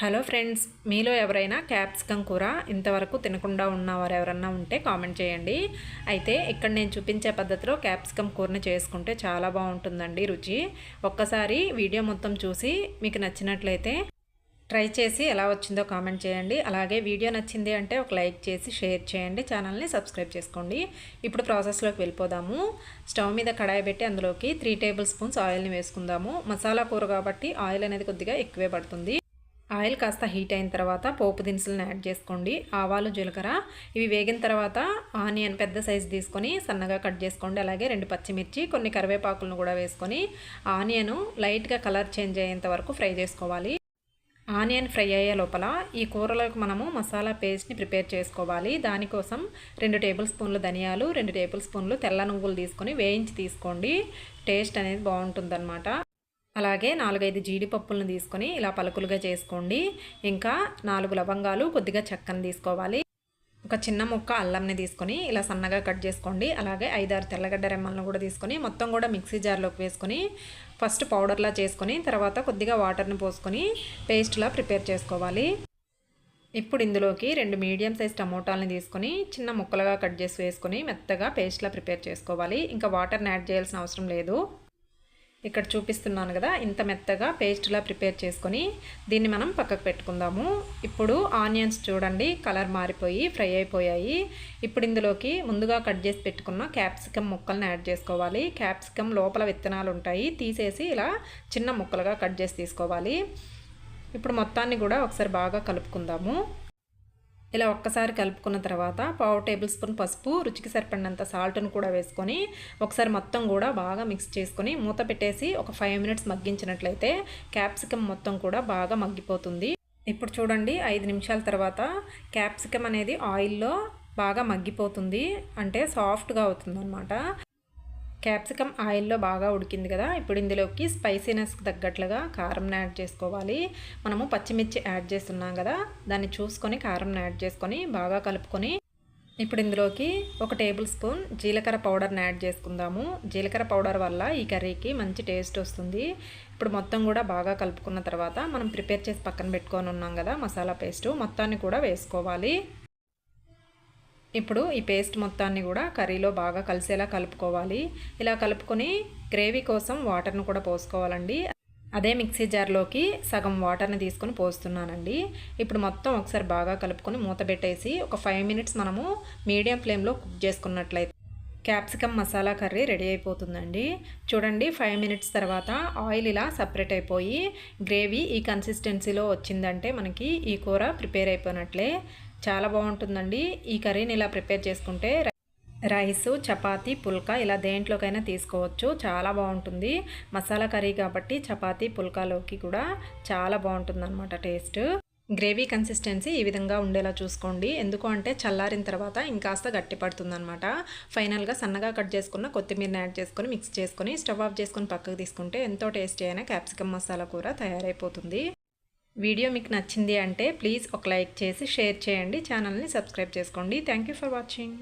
Hello friends మీలో ఎవరైనా capsicum కూర ఇంతవరకు తినకుండా ఉన్నవారు ఎవరన్నా ఉంటే కామెంట్ చేయండి. అయితే ఇక్కడ నేను చూపించే పద్ధతిలో క్యాప్సికం కూరని చేసుకుంటే చాలా బాగుంటుందండి రుచి. ఒక్కసారి వీడియో మొత్తం చూసి మీకు నచ్చినట్లయితే ట్రై చేసి ఎలా వచ్చిందో కామెంట్ చేయండి. అలాగే వీడియో నచ్చింది అంటే ఒక లైక్ చేసి షేర్ చేయండి. ఛానల్ని సబ్స్క్రైబ్ చేసుకోండి. ఇప్పుడు ప్రాసెస్లోకి వెళ్ళిపోదాము. స్టవ్ మీద కడాయి పెట్టి అందులోకి త్రీ టేబుల్ స్పూన్స్ ఆయిల్ని వేసుకుందాము. మసాలా కూర కాబట్టి ఆయిల్ అనేది కొద్దిగా ఎక్కువే పడుతుంది. ఆయిల్ కాస్త హీట్ అయిన తర్వాత పోపు దినుసులను యాడ్ చేసుకోండి. ఆవాలు జీలకర్ర ఇవి వేగిన తర్వాత ఆనియన్ పెద్ద సైజు తీసుకొని సన్నగా కట్ చేసుకోండి. అలాగే రెండు పచ్చిమిర్చి కొన్ని కరివేపాకులను కూడా వేసుకొని ఆనియన్ లైట్గా కలర్ చేంజ్ అయ్యేంత వరకు ఫ్రై చేసుకోవాలి. ఆనియన్ ఫ్రై అయ్యే లోపల ఈ కూరలకు మనము మసాలా పేస్ట్ని ప్రిపేర్ చేసుకోవాలి. దానికోసం రెండు టేబుల్ స్పూన్లు ధనియాలు రెండు టేబుల్ స్పూన్లు తెల్ల నువ్వులు తీసుకొని వేయించి తీసుకోండి. టేస్ట్ అనేది బాగుంటుందన్నమాట. అలాగే నాలుగైదు జీడిపప్పులను తీసుకొని ఇలా పలుకులుగా చేసుకోండి. ఇంకా నాలుగు లవంగాలు కొద్దిగా చెక్కను తీసుకోవాలి. ఒక చిన్న ముక్క అల్లంని తీసుకొని ఇలా సన్నగా కట్ చేసుకోండి. అలాగే ఐదారు తెల్లగడ్డ రెమ్మలను కూడా తీసుకొని మొత్తం కూడా మిక్సీ జార్లోకి వేసుకొని ఫస్ట్ పౌడర్లా చేసుకొని తర్వాత కొద్దిగా వాటర్ని పోసుకొని పేస్ట్లా ప్రిపేర్ చేసుకోవాలి. ఇప్పుడు ఇందులోకి రెండు మీడియం సైజ్ టమోటాలని తీసుకొని చిన్న ముక్కలుగా కట్ చేసి వేసుకొని మెత్తగా పేస్ట్లా ప్రిపేర్ చేసుకోవాలి. ఇంకా వాటర్ని యాడ్ చేయాల్సిన అవసరం లేదు. ఇక్కడ చూపిస్తున్నాను కదా ఇంత మెత్తగా పేస్ట్లా ప్రిపేర్ చేసుకొని దీన్ని మనం పక్కకు పెట్టుకుందాము. ఇప్పుడు ఆనియన్స్ చూడండి కలర్ మారిపోయి ఫ్రై అయిపోయాయి. ఇప్పుడు ఇందులోకి ముందుగా కట్ చేసి పెట్టుకున్న క్యాప్సికమ్ ముక్కలను యాడ్ చేసుకోవాలి. క్యాప్సికమ్ లోపల విత్తనాలు ఉంటాయి తీసేసి ఇలా చిన్న ముక్కలుగా కట్ చేసి తీసుకోవాలి. ఇప్పుడు మొత్తాన్ని కూడా ఒకసారి బాగా కలుపుకుందాము. ఇలా ఒక్కసారి కలుపుకున్న తర్వాత పావు టేబుల్ స్పూన్ పసుపు రుచికి సరిపడినంత సాల్ట్ను కూడా వేసుకొని ఒకసారి మొత్తం కూడా బాగా మిక్స్ చేసుకొని మూత పెట్టేసి ఒక ఫైవ్ మినిట్స్ మగ్గించినట్లయితే క్యాప్సికమ్ మొత్తం కూడా బాగా మగ్గిపోతుంది. ఇప్పుడు చూడండి ఐదు నిమిషాల తర్వాత క్యాప్సికమ్ అనేది ఆయిల్లో బాగా మగ్గిపోతుంది. అంటే సాఫ్ట్గా అవుతుంది అనమాట క్యాప్సికమ్ ఆయిల్లో బాగా ఉడికింది కదా ఇప్పుడు ఇందులోకి స్పైసీనెస్కి తగ్గట్లుగా కారంని యాడ్ చేసుకోవాలి. మనము పచ్చిమిర్చి యాడ్ చేస్తున్నాం కదా దాన్ని చూసుకొని కారం యాడ్ చేసుకొని బాగా కలుపుకొని ఇప్పుడు ఇందులోకి ఒక టేబుల్ స్పూన్ జీలకర్ర పౌడర్ని యాడ్ చేసుకుందాము. జీలకర్ర పౌడర్ వల్ల ఈ కర్రీకి మంచి టేస్ట్ వస్తుంది. ఇప్పుడు మొత్తం కూడా బాగా కలుపుకున్న తర్వాత మనం ప్రిపేర్ చేసి పక్కన పెట్టుకొని ఉన్నాం కదా మసాలా పేస్టు మొత్తాన్ని కూడా వేసుకోవాలి. ఇప్పుడు ఈ పేస్ట్ మొత్తాన్ని కూడా కర్రీలో బాగా కలిసేలా కలుపుకోవాలి. ఇలా కలుపుకొని గ్రేవీ కోసం వాటర్ను కూడా పోసుకోవాలండి. అదే మిక్సీ జార్లోకి సగం వాటర్ని తీసుకొని పోస్తున్నానండి. ఇప్పుడు మొత్తం ఒకసారి బాగా కలుపుకొని మూత పెట్టేసి ఒక ఫైవ్ మినిట్స్ మనము మీడియం ఫ్లేమ్లో కుక్ చేసుకున్నట్లయితే క్యాప్సికమ్ మసాలా కర్రీ రెడీ అయిపోతుందండి. చూడండి ఫైవ్ మినిట్స్ తర్వాత ఆయిల్ ఇలా సపరేట్ అయిపోయి గ్రేవీ ఈ కన్సిస్టెన్సీలో వచ్చిందంటే మనకి ఈ కూర ప్రిపేర్ అయిపోయినట్లే. చాలా బాగుంటుందండి. ఈ కర్రీని ఇలా ప్రిపేర్ చేసుకుంటే రైస్ చపాతీ పుల్కా ఇలా దేంట్లోకైనా తీసుకోవచ్చు. చాలా బాగుంటుంది. మసాలా కర్రీ కాబట్టి చపాతీ పుల్కాలోకి కూడా చాలా బాగుంటుంది అనమాట టేస్ట్. గ్రేవీ కన్సిస్టెన్సీ ఈ విధంగా ఉండేలా చూసుకోండి. ఎందుకు అంటే చల్లారిన తర్వాత ఇంకాస్త గట్టి పడుతుంది అనమాట ఫైనల్గా సన్నగా కట్ చేసుకున్న కొత్తిమీరని యాడ్ చేసుకొని మిక్స్ చేసుకొని స్టవ్ ఆఫ్ చేసుకొని పక్కకు తీసుకుంటే ఎంతో టేస్టీ అయిన క్యాప్సికమ్ మసాలా కూర తయారైపోతుంది. వీడియో మీకు నచ్చింది అంటే ప్లీజ్ ఒక లైక్ చేసి షేర్ చేయండి. ఛానల్ని సబ్స్క్రైబ్ చేసుకోండి. Thank for watching